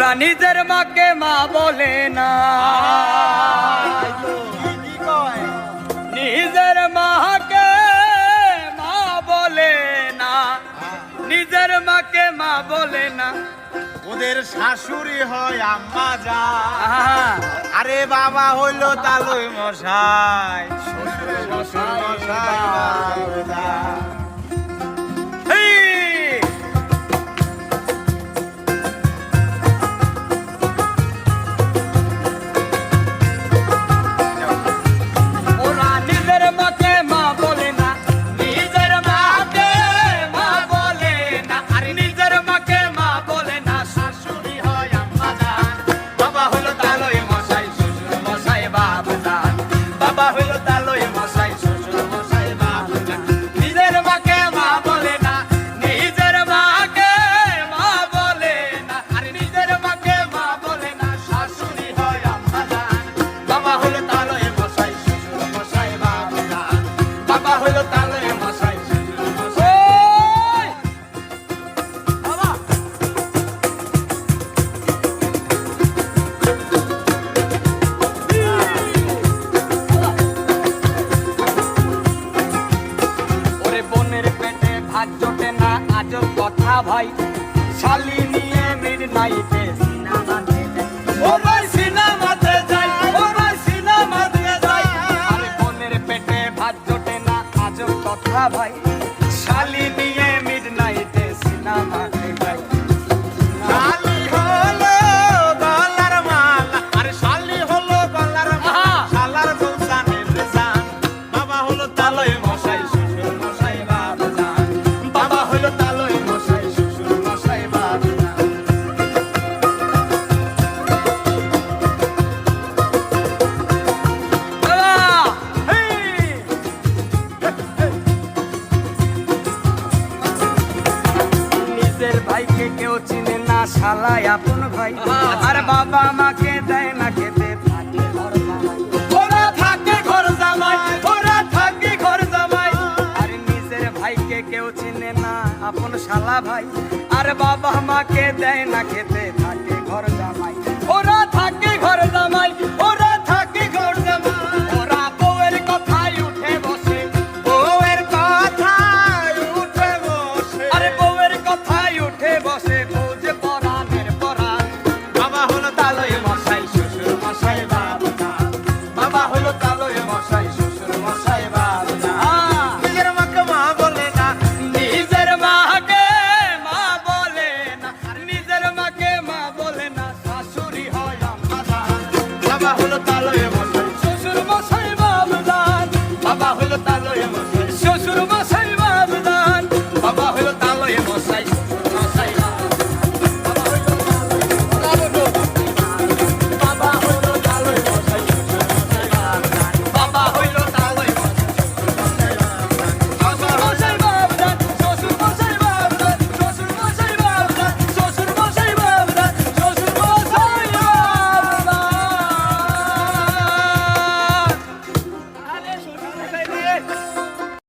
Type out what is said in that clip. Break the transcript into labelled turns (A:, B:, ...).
A: ওরা নিজের মাকে মা বলে না। নিজের মাকে মা বলে না। নিজের মাকে মা বলে না।
B: ওদের শাশুড়ি হয় আম্মা যা। আরে বাবা হইল তালুই মশাই। শ্বশুর মশাই
A: কথা ভাই, শালি নিয়ে মিড নাইতে ও ভাই সিনেমাতে যাই ও ভাই সিনেমাতে যাই। আরে বোনের পেটে ভাত জোটে না, আজব কথা ভাই। ভাইকে কেউ চিনে না শালায় আপন ভাই। আর বাবা মাকে দেয় না খেতে থাকে ঘর জামাই। ওরা থাকে ঘর জামাই ওরা থাকে ঘর জামাই। আর নিজের ভাইকে কেউ চিনে না আপন শালা ভাই। আর বাবা মাকে দেয় না খেতে থাকে ঘর জামাই। ওরা থাকে ঘর জামাই।